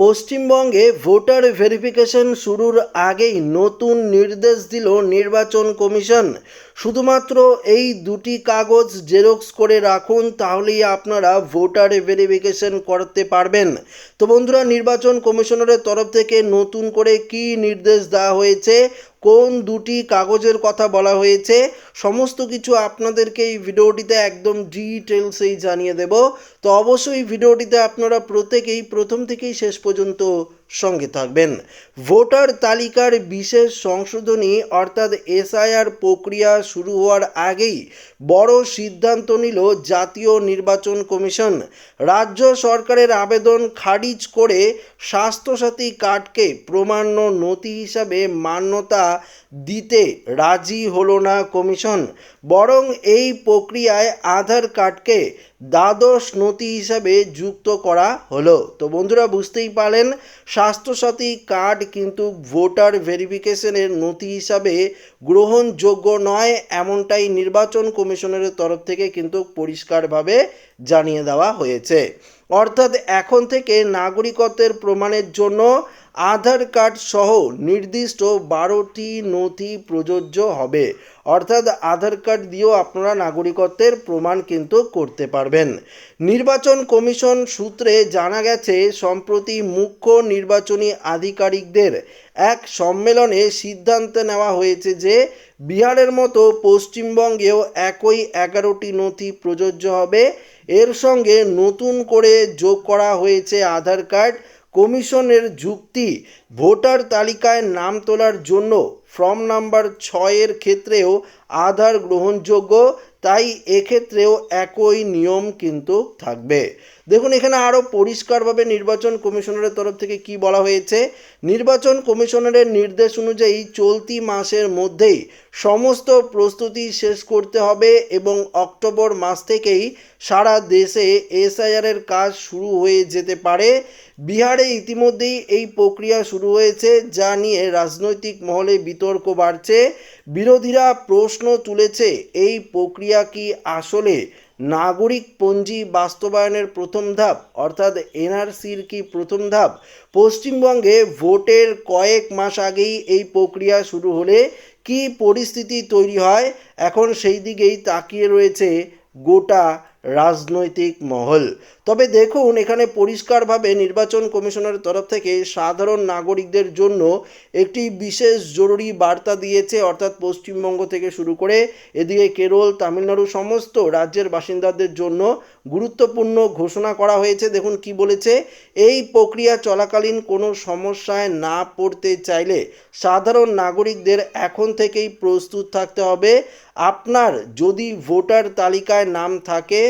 পশ্চিমবঙ্গে voter verification শুরুর আগেই নতুন নির্দেশ দিল নির্বাচন কমিশন। শুধুমাত্র এই দুটি কাগজ জেরক্স করে রাখুন, তাহলেই আপনারা ভোটার ভেরিফিকেশন করতে পারবেন। তো বন্ধুরা, নির্বাচন কমিশনারের তরফ থেকে নতুন করে কি নির্দেশ দেওয়া হয়েছে? কোন দুটি কাগজের কথা বলা হয়েছে? সমস্ত কিছু আপনাদেরকে এই ভিডিওটিতে একদম ডিটেলসেই জানিয়ে দেব। তো অবশ্যই ভিডিওটিতে আপনারা প্রত্যেকেই প্রথম থেকেই শেষ পর্যন্ত সঙ্গে থাকবেন। ভোটার তালিকার বিশেষ সংশোধনী অর্থাৎ এসআইআর প্রক্রিয়া শুরু হওয়ার আগেই বড় সিদ্ধান্ত নিল জাতীয় নির্বাচন কমিশন। রাজ্য সরকারের আবেদন খারিজ করে স্বাস্থ্যসাথী কার্ডকে প্রমাণ্য নথি হিসাবে মান্যতা দিতে রাজি হলো না কমিশন, বরং এই প্রক্রিয়ায় আধার কার্ডকে দ্বাদশ নথি হিসাবে যুক্ত করা হলো। তো বন্ধুরা, বুঝতেই পারলেন, স্বাস্থ্যসাথী কার্ড কিন্তু ভোটার ভেরিফিকেশনের নথি হিসাবে গ্রহণযোগ্য নয়, এমনটাই নির্বাচন কমিশনের তরফ থেকে কিন্তু পরিষ্কারভাবে জানিয়ে দেওয়া হয়েছে। অর্থাৎ এখন থেকে নাগরিকত্বের প্রমাণের জন্য আধার কার্ড সহ নির্দিষ্ট বারোটি নথি প্রযোজ্য হবে। অর্থাৎ আধার কার্ড দিয়েও আপনারা নাগরিকত্বের প্রমাণ কিন্তু করতে পারবেন। নির্বাচন কমিশন সূত্রে জানা গেছে, সম্প্রতি মুখ্য নির্বাচনী আধিকারিকদের এক সম্মেলনে সিদ্ধান্ত নেওয়া হয়েছে যে, বিহারের মতো পশ্চিমবঙ্গেও একই এগারোটি নথি প্রযোজ্য হবে। এর সঙ্গে নতুন করে যোগ করা হয়েছে আধার কার্ড। কমিশনের যুক্তি ভোটার তালিকায় নাম তোলার জন্য ফর্ম নাম্বার ছয়ের ক্ষেত্রেও আধার গ্রহণযোগ্য তাই এক্ষেত্রেও একই নিয়ম কিন্তু থাকবে। দেখুন, এখানে আরও পরিষ্কারভাবে নির্বাচন কমিশনারের তরফ থেকে কি বলা হয়েছে? নির্বাচন কমিশনারের নির্দেশ অনুযায়ী চলতি মাসের মধ্যেই সমস্ত প্রস্তুতি শেষ করতে হবে এবং অক্টোবর মাস থেকেই সারা দেশে এসআইআরের কাজ শুরু হয়ে যেতে পারে। বিহারে ইতিমধ্যেই এই প্রক্রিয়া শুরু হয়েছে, যা নিয়ে রাজনৈতিক মহলে বিতর্ক বাড়ছে। বিরোধীরা প্রশ্ন তুলেছে, এই প্রক্রিয়া কি আসলে? নাগরিক পঞ্জি বাস্তবায়নের প্রথম ধাপ, অর্থাৎ এনআরসির কি প্রথম ধাপ? পশ্চিমবঙ্গে ভোটের কয়েক মাস আগেই এই প্রক্রিয়া শুরু হলে কি পরিস্থিতি তৈরি হয়? এখন সেই দিকেই তাকিয়ে রয়েছে গোটা রাজনৈতিক মহল। তবে দেখুন, এখানে পরিষ্কারভাবে নির্বাচন কমিশনের তরফ থেকে সাধারণ নাগরিকদের জন্য একটি বিশেষ জরুরি বার্তা দিয়েছে, অর্থাৎ পশ্চিমবঙ্গ থেকে শুরু করে এদিকে কেরল, তামিলনাড়ু সমস্ত রাজ্যের বাসিন্দাদের জন্য গুরুত্বপূর্ণ ঘোষণা করা হয়েছে। দেখুন কি বলেছে, এই প্রক্রিয়া চলাকালীন কোনো সমস্যায় না পড়তে চাইলে সাধারণ নাগরিকদের এখন থেকেই প্রস্তুত থাকতে হবে। আপনার যদি ভোটার তালিকায় নাম থাকে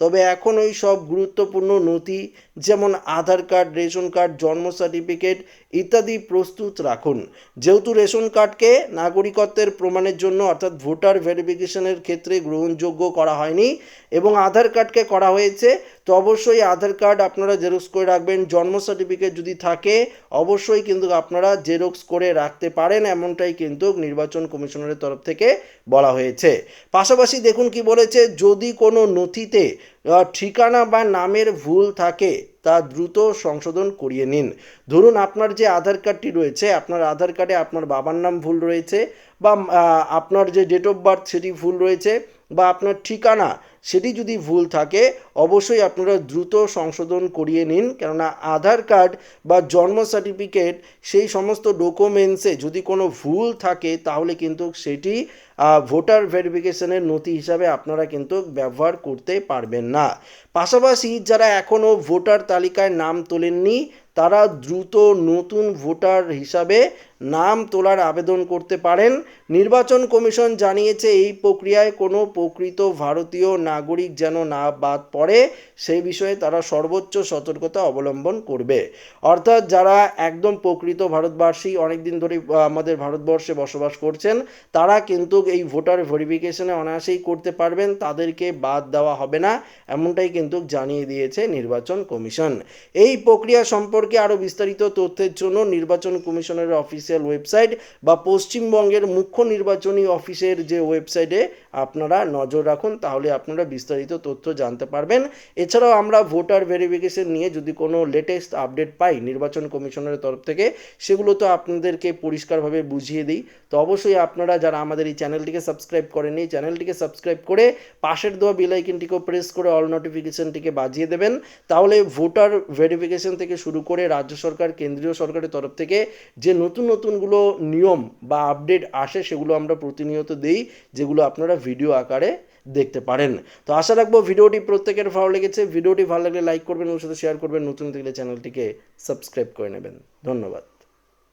তবে এখন ওই সব গুরুত্বপূর্ণ নথি, যেমন আধার কার্ড, রেশন কার্ড, জন্ম সার্টিফিকেট ইত্যাদি প্রস্তুত রাখুন। যেহেতু রেশন কার্ডকে নাগরিকত্বের প্রমাণের জন্য, অর্থাৎ ভোটার ভেরিফিকেশনের ক্ষেত্রে গ্রহণযোগ্য করা হয়নি এবং আধার কার্ডকে করা হয়েছে, তো অবশ্যই আধার কার্ড আপনারা জেরক্স করে রাখবেন। জন্ম সার্টিফিকেট যদি থাকে, অবশ্যই কিন্তু আপনারা জেরক্স করে রাখতে পারেন, এমনটাই কিন্তু নির্বাচন কমিশনারের তরফ থেকে বলা হয়েছে। পাশাপাশি দেখুন কি বলেছে, যদি কোনো নথিতে ঠিকানা বা নামের ভুল থাকে তা দ্রুত সংশোধন করিয়ে নিন। ধরুন আপনার যে আধার কার্ডটি রয়েছে, আপনার আধার কার্ডে আপনার বাবার নাম ভুল রয়েছে বা আপনার যে ডেট অফ বার্থ সেটি ভুল রয়েছে বা আপনার ঠিকানা সেটি যদি ভুল থাকে, অবশ্যই আপনারা দ্রুত সংশোধন করিয়ে নিন। কেননা আধার কার্ড বা জন্ম সার্টিফিকেট সেই সমস্ত ডকুমেন্টসে যদি কোনো ভুল থাকে, তাহলে কিন্তু সেটি ভোটার ভেরিফিকেশনের নথি হিসাবে আপনারা কিন্তু ব্যবহার করতে পারবেন না। পাশাপাশি যারা এখনও ভোটার তালিকায় নাম তোলেননি, তারা দ্রুত নতুন ভোটার হিসাবে নাম তোলার আবেদন করতে পারেন। নির্বাচন কমিশন জানিয়েছে এই প্রক্রিয়ায় কোনো প্রকৃত ভারতীয় নাগরিক যেন না বাদ পড়ে সেই বিষয়ে তারা সর্বোচ্চ সতর্কতা অবলম্বন করবে। অর্থাৎ যারা একদম প্রকৃত ভারতবাসী, অনেকদিন ধরে আমাদের ভারতবর্ষে বসবাস করছেন, তারা কিন্তু এই ভোটার ভেরিফিকেশনে অনায়াসেই করতে পারবেন, তাদেরকে বাদ দেওয়া হবে না, এমনটাই কিন্তু জানিয়ে দিয়েছে নির্বাচন কমিশন। এই প্রক্রিয়া সম্পর্কে আরও বিস্তারিত তথ্যের জন্য নির্বাচন কমিশনের অফিসে অফিসিয়াল ওয়েবসাইট বা পশ্চিমবঙ্গের মুখ্য নির্বাচনী অফিসের যে ওয়েবসাইটে আপনারা নজর রাখুন, তাহলে আপনারা বিস্তারিত তথ্য জানতে পারবেন। এছাড়াও আমরা ভোটার ভেরিফিকেশন নিয়ে যদি কোনো লেটেস্ট আপডেট পাই নির্বাচন কমিশনের তরফ থেকে, সেগুলো তো আপনাদেরকে পরিষ্কারভাবে বুঝিয়ে দিই। তো অবশ্যই আপনারা যারা আমাদের এই চ্যানেলটিকে সাবস্ক্রাইব করেনি চ্যানেলটিকে সাবস্ক্রাইব করে পাশের দেওয়া বেল আইকনটিকেও প্রেস করে অল নোটিফিকেশনটিকে বাজিয়ে দেবেন। তাহলে ভোটার ভেরিফিকেশন থেকে শুরু করে রাজ্য সরকার, কেন্দ্রীয় সরকারের তরফ থেকে যে নতুন নতুন নতুনগুলো নিয়ম বা আপডেট আসে সেগুলো আমরা প্রতিনিয়ত দেই, যেগুলো আপনারা ভিডিও আকারে দেখতে পারেন। তো আশা রাখব ভিডিওটি প্রত্যেকের ভালো লেগেছে। ভিডিওটি ভালো লাগলে লাইক করবেন, ওর সাথে শেয়ার করবেন। নতুন থাকলে চ্যানেলটিকে সাবস্ক্রাইব করে নেবেন। ধন্যবাদ।